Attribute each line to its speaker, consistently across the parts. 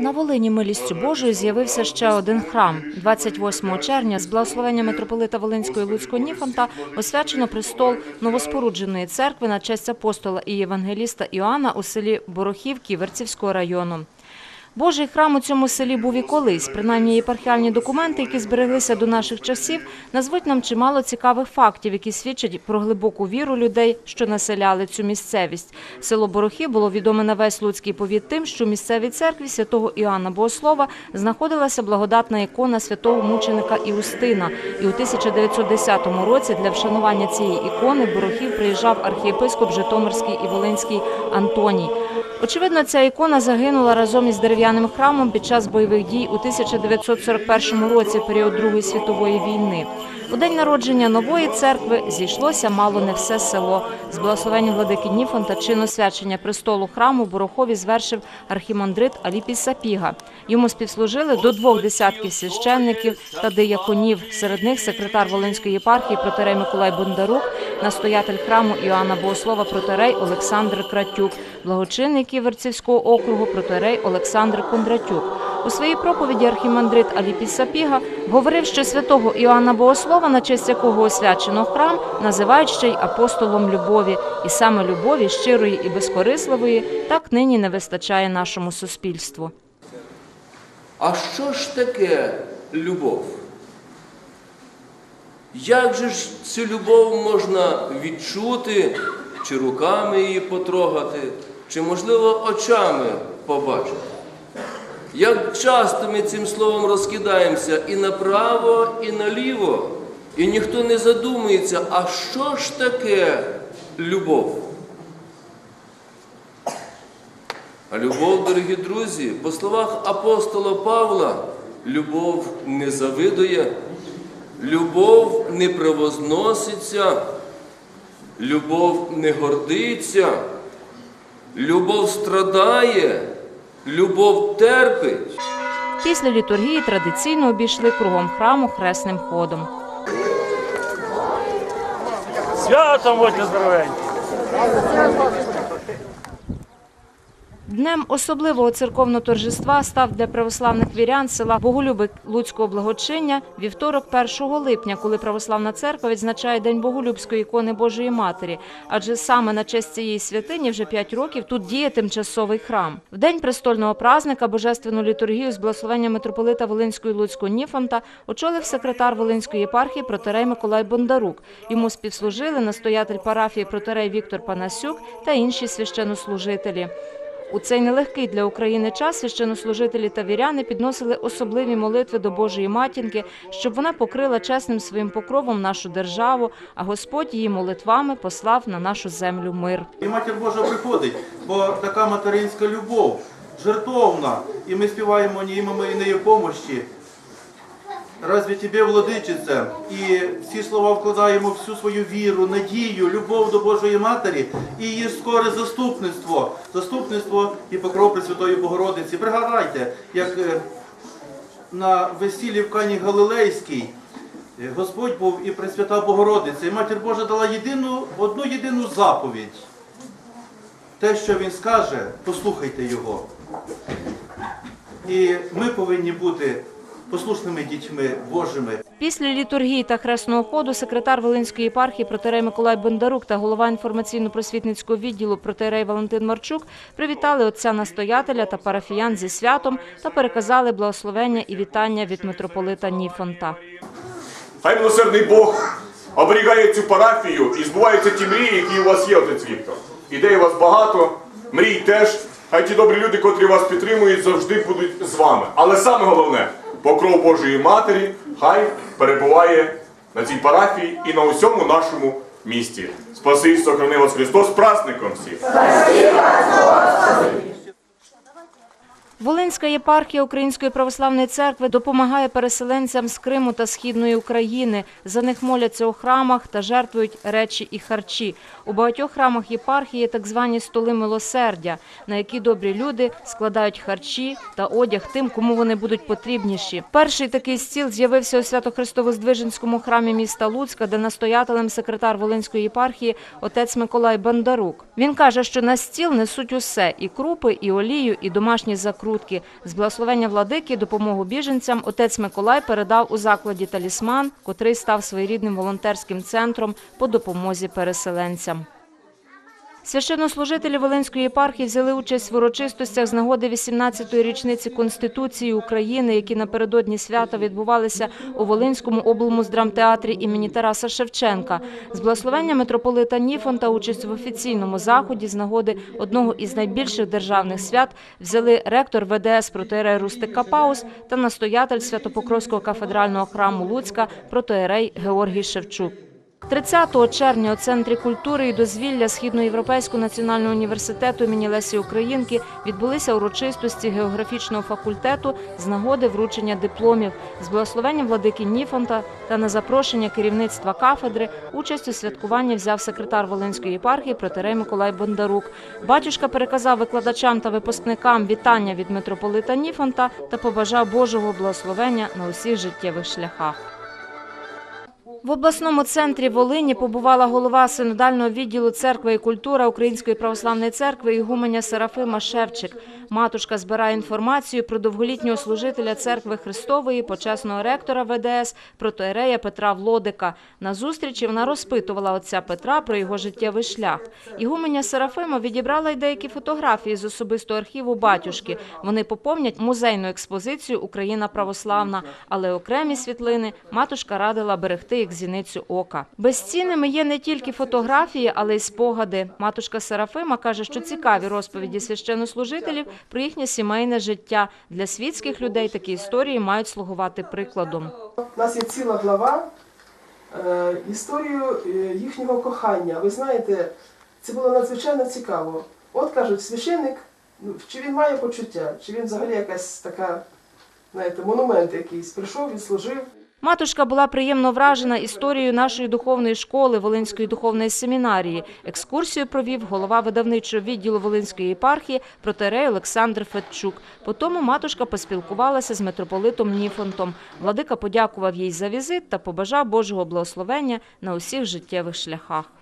Speaker 1: На Волині милістю Божою з'явився ще один храм. 28 червня з благословення митрополита Волинської Луцького Ніфанта освячено престол новоспорудженої церкви на честь апостола і євангеліста Іоанна у селі Борохівки Верцівського району. Божий храм у цьому селі був і колись. Принаймні єпархіальні документи, які збереглися до наших часів, назвуть нам чимало цікавих фактів, які свідчать про глибоку віру людей, що населяли цю місцевість. Село Борохи було відоме на весь Луцький повіт тим, що в місцевій церкві святого Іоанна Богослова знаходилася благодатна ікона святого мученика Іустина. І у 1910 році для вшанування цієї ікони Борохів приїжджав архієпископ Житомирський і Волинський Антоній. Очевидно, ця ікона загинула разом із дерев'яним храмом під час бойових дій у 1941 році, період Другої світової війни. У день народження нової церкви зійшлося мало не все село. З благословення владики Ніфонта чин освячення престолу храму в Борохові звершив архімандрит Аліпій Сапіга. Йому співслужили до двох десятків священників та дияконів. Серед них секретар Волинської єпархії протерей Миколай Бондарук, настоятель храму Іоанна Богослова протерей Олександр Кратюк, благочинник Ківерцівського округу протерей Олександр Кондратюк. У своїй проповіді архімандрит Аліпій Сапіга говорив, що святого Іоанна Богослова, на честь якого освячено храм, називають ще й апостолом любові. І саме любові щирої і безкорисливої так нині не вистачає нашому суспільству.
Speaker 2: А що ж таке любов? Як же ж цю любов можна відчути, чи руками її потрогати, чи, можливо, очами побачити? Як часто ми цим словом розкидаємося і направо, і наліво, і ніхто не задумується, а що ж таке любов? А любов, дорогі друзі, по словах апостола Павла, любов не завидує, любов не превозноситься, любов не гордиться, любов страдає, любов терпить.
Speaker 1: Після літургії традиційно обійшли кругом храму хресним ходом.
Speaker 3: Свято будьте здоровенькі!
Speaker 1: Днем особливого церковного торжества став для православних вірян села Боголюби Луцького благочиння вівторок 1 липня, коли православна церква відзначає День Боголюбської ікони Божої Матері. Адже саме на честь цієї святині вже 5 років тут діє тимчасовий храм. В день престольного празника божественну літургію з благословення митрополита Волинської Луцького Ніфонта очолив секретар Волинської єпархії протерей Миколай Бондарук. Йому співслужили настоятель парафії протерей Віктор Панасюк та інші священнослужителі. У цей нелегкий для України час священнослужителі та віряни підносили особливі молитви до Божої матінки, щоб вона покрила чесним своїм покровом нашу державу, а Господь її молитвами послав на нашу землю мир.
Speaker 4: І матір Божа приходить, бо така материнська любов, жертовна, і ми співаємо німами і неї помощі. Разві тебе, владичиця, і всі слова вкладаємо всю свою віру, надію, любов до Божої Матері і її скоре заступництво, заступництво і покров Пресвятої Богородиці. Пригадайте, як е, на весіллі в Кані Галилейській е, Господь був і Пресвята Богородиця, і Матір Божа дала єдину, одну єдину заповідь. Те, що він скаже, послухайте його. І ми повинні бути послушними дітьми Божими.
Speaker 1: Після літургії та хресного ходу секретар Волинської єпархії протерей Миколай Бондарук та голова інформаційно-просвітницького відділу протерей Валентин Марчук привітали отця настоятеля та парафіян зі святом та переказали благословення і вітання від митрополита Ніфонта.
Speaker 5: Хай милосердний Бог оберігає цю парафію і збуваються ті мрії, які у вас є, отець Віктор. Ідей у вас багато, мрій теж. Хай ті добрі люди, котрі вас підтримують, завжди будуть з вами. Але саме головне, покров Божої Матері хай перебуває на цій парафії і на усьому нашому місті. Спаси і сохрани вас Христос праздником всіх!
Speaker 1: Волинська єпархія Української православної церкви допомагає переселенцям з Криму та Східної України. За них моляться у храмах та жертвують речі і харчі. У багатьох храмах єпархії так звані столи милосердя, на які добрі люди складають харчі та одяг тим, кому вони будуть потрібніші. Перший такий стіл з'явився у Свято-Христово-Здвиженському храмі міста Луцька, де настоятелем секретар Волинської єпархії отець Миколай Бондарук. Він каже, що на стіл несуть усе – і крупи, і олію, і домашні закрутки. З благословення владики допомогу біженцям отець Миколай передав у закладі «Талісман», котрий став своєрідним волонтерським центром по допомозі переселенцям. Священнослужителі Волинської єпархії взяли участь в урочистостях з нагоди 18-ї річниці Конституції України, які напередодні свята відбувалися у Волинському облмуздрамтеатрі імені Тараса Шевченка. З благословення митрополита Ніфонта участь в офіційному заході з нагоди одного із найбільших державних свят взяли ректор ВДС протоєрей Рустик Капаус та настоятель Святопокровського кафедрального храму Луцька протоєрей Георгій Шевчук. 30 червня у Центрі культури і дозвілля Східноєвропейського національного університету імені Лесі Українки відбулися урочистості географічного факультету з нагоди вручення дипломів. З благословенням владики Ніфонта та на запрошення керівництва кафедри участь у святкуванні взяв секретар Волинської єпархії протерей Миколай Бондарук. Батюшка переказав викладачам та випускникам вітання від митрополита Ніфонта та побажав Божого благословення на усіх життєвих шляхах. В обласному центрі Волині побувала голова синодального відділу церкви і культура Української православної церкви Ігуменя Серафима Шевчик. Матушка збирає інформацію про довголітнього служителя церкви Христової, почесного ректора ВДС, протоерея Петра Влодика. На зустрічі вона розпитувала отця Петра про його життєвий шлях. Ігуменя Серафима відібрала й деякі фотографії з особистого архіву батюшки. Вони поповнять музейну експозицію Україна православна, але окремі світлини матушка радила берегти зіницю ока. Безцінними є не тільки фотографії, але й спогади. Матушка Серафима каже, що цікаві розповіді священнослужителів про їхнє сімейне життя. Для світських людей такі історії мають слугувати прикладом.
Speaker 6: У нас є ціла глава е, історію е, їхнього кохання. Ви знаєте, це було надзвичайно цікаво. От кажуть, священник, ну, чи він має почуття, чи він взагалі якась така, знаєте, монумент якийсь прийшов, відслужив.
Speaker 1: Матушка була приємно вражена історією нашої духовної школи Волинської духовної семінарії. Екскурсію провів голова видавничого відділу Волинської єпархії протерей Олександр Федчук. Потім матушка поспілкувалася з митрополитом Ніфонтом. Владика подякував їй за візит та побажав Божого благословення на усіх життєвих шляхах.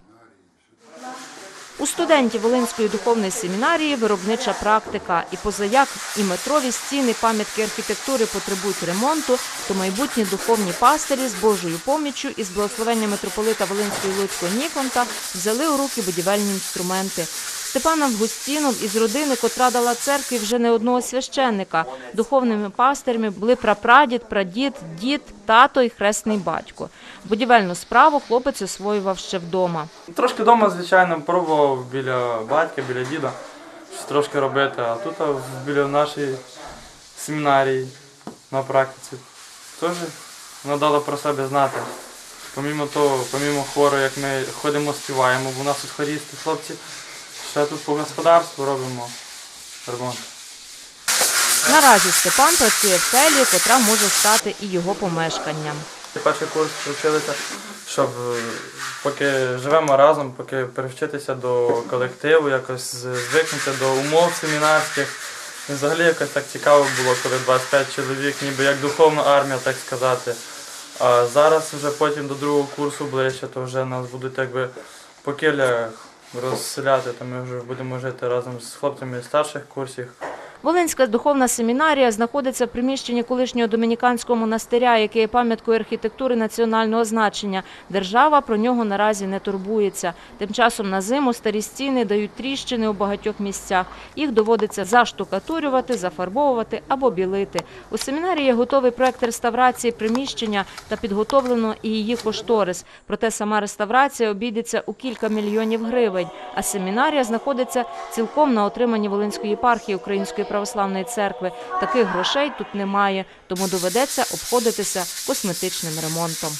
Speaker 1: У студентів Волинської духовної семінарії виробнича практика. І позаяк і метрові стіни пам'ятки архітектури потребують ремонту, то майбутні духовні пастирі з Божою поміччю і з благословення митрополита Волинського і Луцького Ніфонта взяли у руки будівельні інструменти. Степан Августінов із родини, котра дала церкві вже не одного священника. Духовними пастирями були прапрадід, прадід, дід, тато і хресний батько. Будівельну справу хлопець освоював ще вдома.
Speaker 7: Трошки вдома, звичайно, пробував біля батька, біля діда щось трошки робити, а тут біля нашої семінарії на практиці теж надала про себе знати. Помімо того, помімо хору, як ми ходимо, співаємо, бо у нас тут хорісти хлопці, ще тут по господарству робимо ремонт.
Speaker 1: Наразі Степан працює в келії, котра може стати і його помешканням.
Speaker 7: Перший курс вчилися, щоб е, поки живемо разом, поки привчитися до колективу, якось звикнути до умов семінарських. І взагалі якось так цікаво було, коли 25 чоловік, ніби як духовна армія, так сказати. А зараз вже потім до другого курсу ближче, то вже нас будуть якби по кілях розселяти, то ми вже будемо жити разом з хлопцями старших курсів.
Speaker 1: Волинська духовна семінарія знаходиться в приміщенні колишнього домініканського монастиря, який є пам'яткою архітектури національного значення. Держава про нього наразі не турбується. Тим часом на зиму старі стіни дають тріщини у багатьох місцях. Їх доводиться заштукатурювати, зафарбовувати або білити. У семінарії є готовий проект реставрації приміщення та підготовлено і її кошторис. Проте сама реставрація обійдеться у кілька мільйонів гривень. А семінарія знаходиться цілком на отриманні Волинської єпархії Української православної церкви. Таких грошей тут немає, тому доведеться обходитися косметичним ремонтом.